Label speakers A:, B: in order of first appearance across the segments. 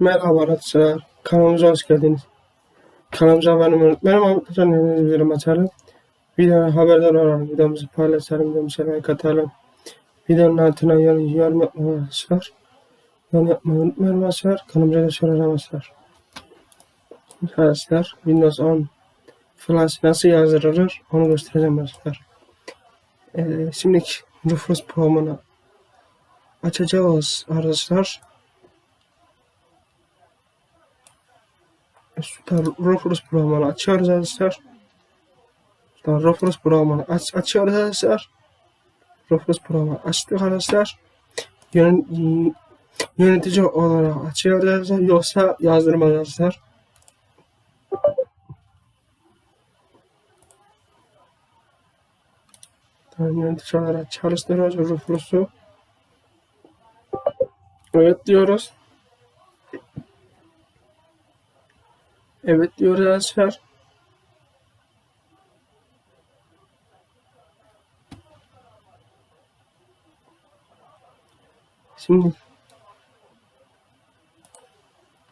A: Merhaba arkadaşlar. Kanalımıza hoş geldiniz. Kanalımıza abone olmayı unutmayın. Arkadaşlar neyiniz videomu açalım. Videodan haberdar olalım. Videomuzu paylaşalım. Videomuza like atalım. Videonun altına yorum, yorum yapmayı arkadaşlar. Yorum yapmayı unutmayın arkadaşlar. Kanalımıza da şöyle arkadaşlar. Arkadaşlar Windows 10 Flash nasıl yazdırılır onu göstereceğim arkadaşlar. Ee, şimdi Rufus programını açacağız arkadaşlar. Süper Rufus programını açıyoruz arkadaşlar. Süper Rufus programını aç, açıyoruz arkadaşlar. Rufus programını açtık arkadaşlar. Yön, yönetici olarak açıyoruz arkadaşlar. Yoksa yazdırmaz arkadaşlar. Tamam, yönetici olarak çalıştırıyoruz Rufus'u. Evet diyoruz. Evet diyoruz arkadaşlar. Şimdi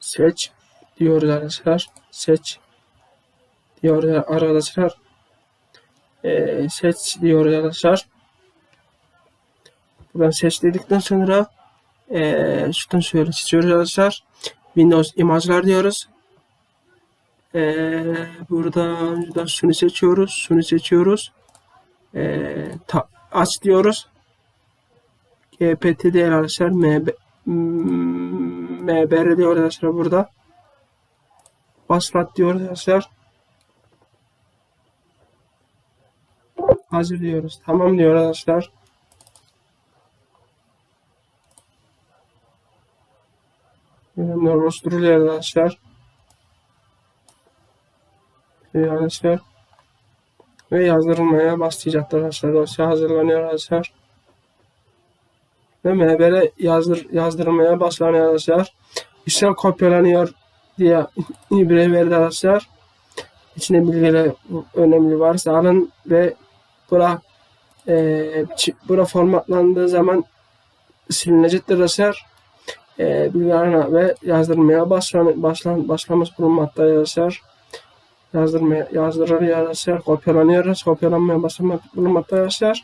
A: seç diyoruz arkadaşlar. Seç diyoruz arkadaşlar. Ee, seç diyoruz arkadaşlar. Buradan seç dedikten sonra ee, şuradan şöyle seçiyoruz arkadaşlar. Windows imajlar diyoruz. Ee, buradan, buradan şunu seçiyoruz. Şunu seçiyoruz. Ee, ta, aç diyoruz. GPT arkadaşlar. MB, MBR diyor arkadaşlar burada. Başlat diyoruz arkadaşlar. Hazır diyoruz. Tamam diyor arkadaşlar. Bunlar oluşturuluyor arkadaşlar. Ee, arkadaşlar. Ve yazdırılmaya başlayacak arkadaşlar. Dosya hazırlanıyor arkadaşlar. Ve MBR yazdır, yazdırılmaya başlanıyor arkadaşlar. İşler kopyalanıyor diye ibre verdi arkadaşlar. İçine bilgiler önemli varsa alın ve bura e, bura formatlandığı zaman silinecektir arkadaşlar. E, bilgilerine ve yazdırmaya başlan, başlan, başlamış bulunmakta arkadaşlar. Yazdırmaya, yazdırır arkadaşlar. Kopyalanıyor. Kopyalanmaya başlamak bulunmakta arkadaşlar.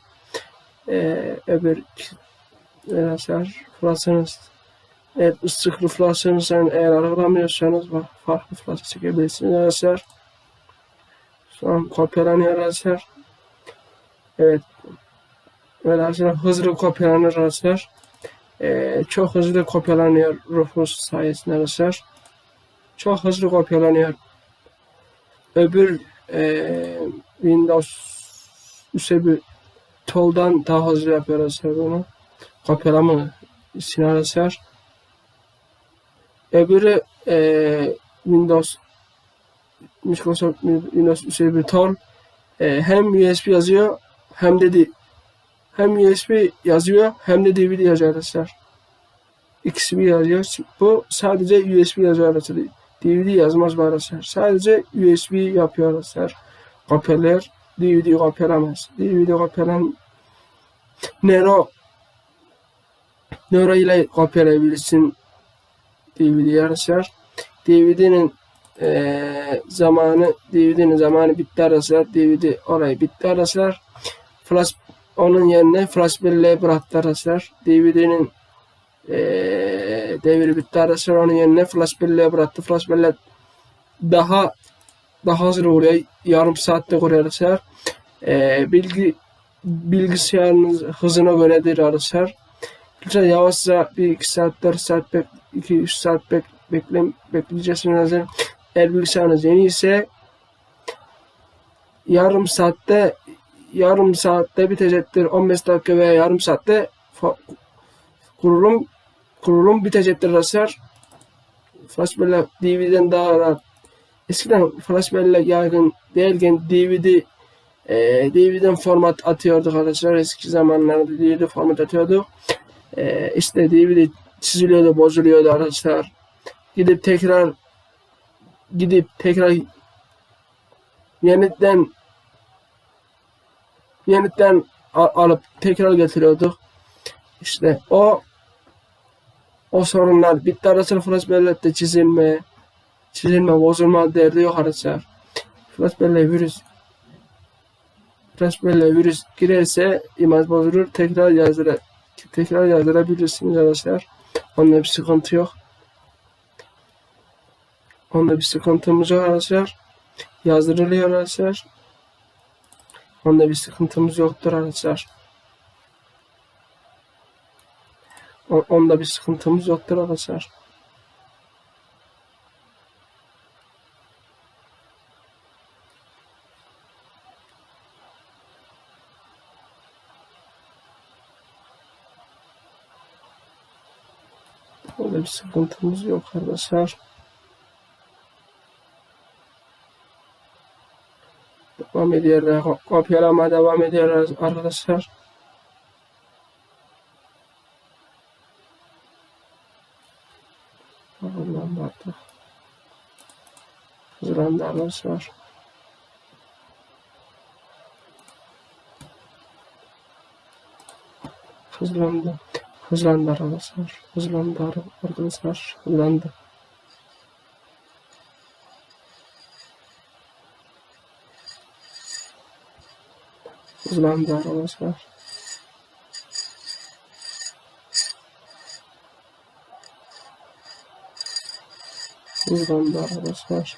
A: E, öbür arkadaşlar flasınız evet ıslıklı flasınız yani eğer aralamıyorsanız farklı flash çekebilirsiniz arkadaşlar. Şu an kopyalanıyor arkadaşlar. Evet. Böyle arkadaşlar hızlı kopyalanır arkadaşlar. Ee, çok hızlı kopyalanıyor Rufus sayesinde arkadaşlar. Çok hızlı kopyalanıyor. Öbür e, Windows üsebi toldan daha hızlı arkadaşlar bunu. Kopyalama için arkadaşlar. Öbürü e, Windows Microsoft Windows üsebi tol e, hem USB yazıyor hem de hem USB yazıyor hem de DVD yazıyor arkadaşlar. İkisi yazıyor. Bu sadece USB yazıyor arkadaşlar. DVD yazmaz bu arkadaşlar. Sadece USB yapıyor arkadaşlar. Kopyalar DVD kopyalamaz. DVD kopyalan Nero Nero ile kopyalayabilirsin DVD arkadaşlar. DVD'nin e, zamanı DVD'nin zamanı bitti arkadaşlar. DVD orayı bitti arkadaşlar. Flash onun yerine flash belleğe bıraktı arkadaşlar. DVD'nin e, devri bitti arkadaşlar. Onun yerine flash belleğe bıraktı. Flash bellek daha daha hızlı oluyor. Yarım saatte arkadaşlar. E, bilgi bilgisayarınız hızına göredir arkadaşlar. Lütfen yavaşça bir iki saat, dört saat, bek, iki üç saat bek, bekle, bekleyeceksiniz. Eğer bilgisayarınız yeni ise yarım saatte yarım saatte bitecektir. 15 dakika veya yarım saatte kurulum kurulum bitecektir arkadaşlar. Flash bellek DVD'den daha rahat. Eskiden flash bellek yaygın değilken DVD e, DVD'den format atıyorduk arkadaşlar. Eski zamanlarda DVD format atıyorduk. E, işte DVD çiziliyordu, bozuluyordu arkadaşlar. Gidip tekrar gidip tekrar yeniden yeniden alıp tekrar getiriyorduk. İşte o o sorunlar bitti arasını flash bellekte çizilme, çizilme, bozulma derdi yok arkadaşlar. Flash belleğe virüs belleğe virüs girerse imaj bozulur. Tekrar yazdıra tekrar yazdırabilirsiniz arkadaşlar. Onda bir sıkıntı yok. Onda bir sıkıntımız yok arkadaşlar. Yazdırılıyor arkadaşlar. Onda bir sıkıntımız yoktur arkadaşlar. O- Onda bir sıkıntımız yoktur arkadaşlar. Onda bir sıkıntımız yok arkadaşlar. Devam ediyor. Kopyalama devam ediyor arkadaşlar. Allah'ım artık. Hızlandı arkadaşlar. Hızlandı. Hızlandı arkadaşlar. Hızlandı ar- arkadaşlar. Hızlandı. Hızlandı arkadaşlar. Hızlandı arkadaşlar.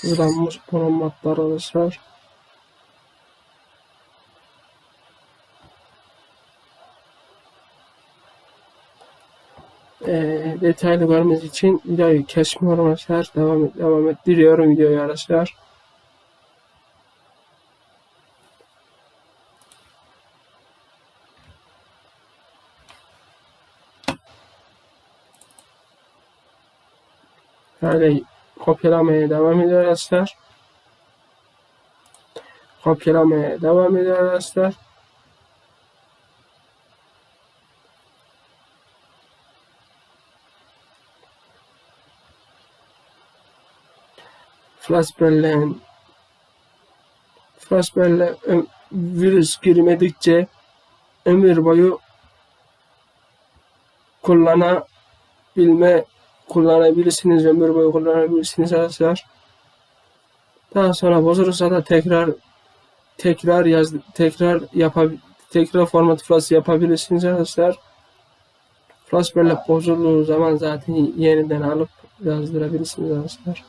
A: Hızlanmış formatlar arkadaşlar. Ee, detaylı görmeniz için videoyu kesmiyorum arkadaşlar. Devam, devam ettiriyorum videoyu arkadaşlar. Böyle kopyalamaya devam ediyor arkadaşlar. Kopyalamaya devam ediyor arkadaşlar. Belleğe ö- virüs girmedikçe ömür boyu kullanabilme kullanabilirsiniz. Ömür boyu kullanabilirsiniz arkadaşlar. Daha sonra bozulursa da tekrar tekrar yaz tekrar yapabil tekrar format flash yapabilirsiniz arkadaşlar. Flash bellek bozulduğu zaman zaten yeniden alıp yazdırabilirsiniz arkadaşlar.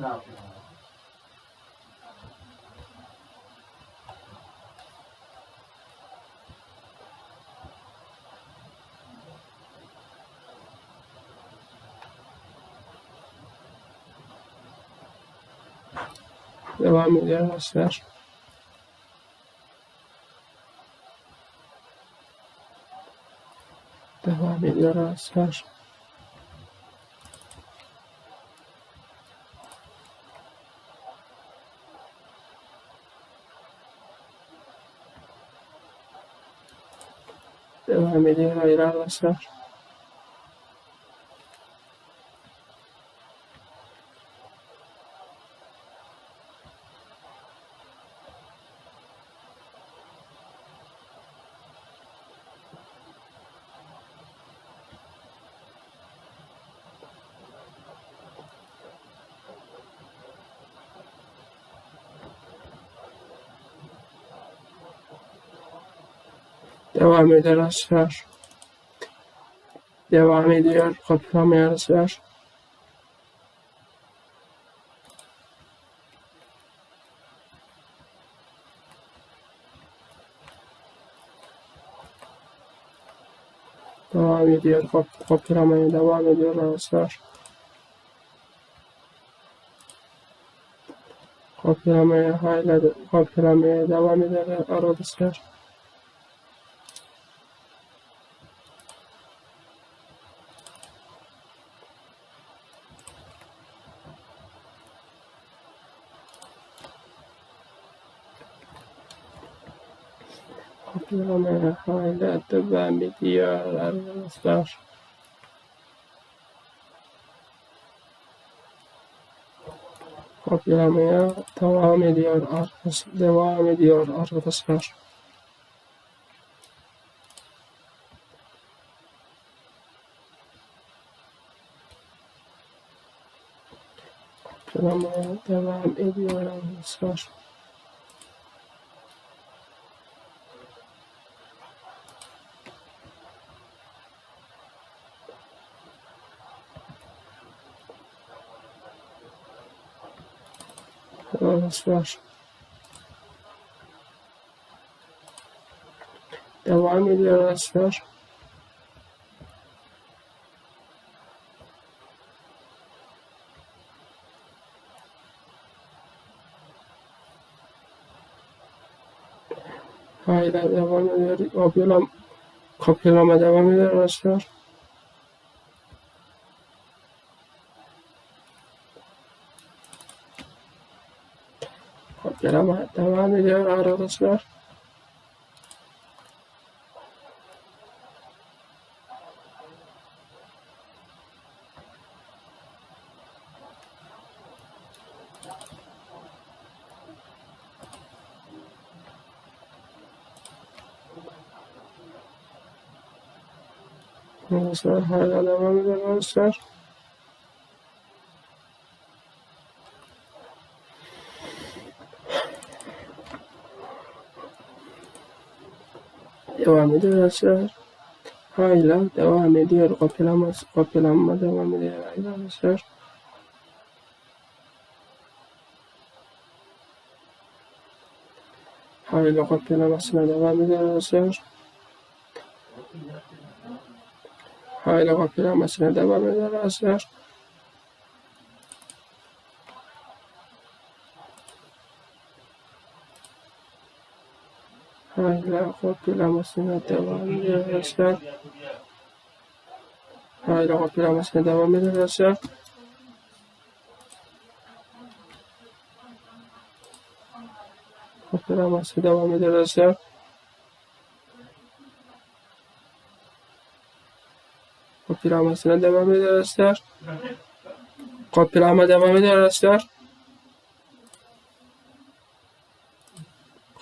B: Ne yapıyorsun?
A: Devam ediyor arkadaşlar. Devam ediyor arkadaşlar. Devam ediyor arkadaşlar. Devam ediyor arkadaşlar. Devam ediyor. Kopyalamaya arkadaşlar. Devam ediyor. Kop kopyalamaya devam ediyor arkadaşlar. Kopyalamaya hala de- kopyalamaya devam ediyor arkadaşlar. Yine haydatı bitiyor arkadaşlar. Kopyalamaya devam ediyor arkadaşlar. Devam ediyor arkadaşlar. Kopyalamaya devam ediyor arkadaşlar. Arkadaşlar. Devam ediyor arkadaşlar. Hala devam ediyor. Kopyalam kopyalama devam ediyor arkadaşlar. Kopyalama devam ediyor arkadaşlar. Arkadaşlar hala devam ediyor arkadaşlar. Devam ediyor arkadaşlar. Hala devam ediyor. Kopyalama, kopyalanma devam ediyor arkadaşlar. Hala kopyalamasına devam ediyor arkadaşlar. Hala kopyalamasına devam ediyor arkadaşlar. Hala kopyalamasına devam ediyor arkadaşlar. Hala kopyalamasına devam ediyor arkadaşlar. Kopyalaması devam ediyor arkadaşlar. Kopyalamasına devam ediyor arkadaşlar. Devam ediyor arkadaşlar.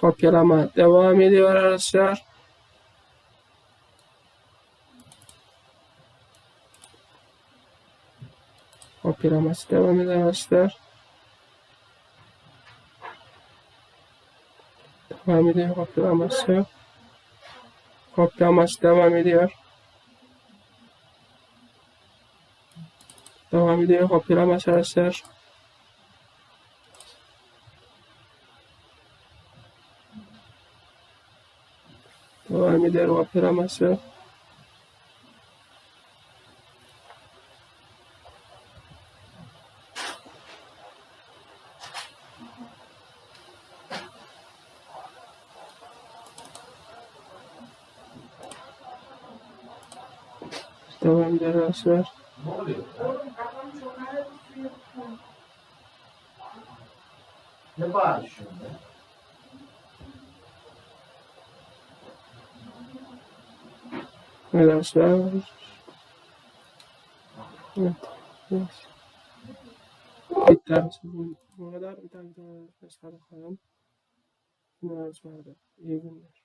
A: Kopyalama devam ediyor arkadaşlar. Kopyalaması devam ediyor arkadaşlar. Devam ediyor kopyalaması. Kopyalaması devam ediyor. Devam ediyor kopyalaması arkadaşlar. Devam ediyor kopyalaması. Devam ediyor arkadaşlar.
B: Ne bağırıyorsun be?
A: Arkadaşlar. Evet. evet. Bitti arkadaşlar. Bu kadar bir tane daha arkadaşlar bakalım. Günler İyi günler.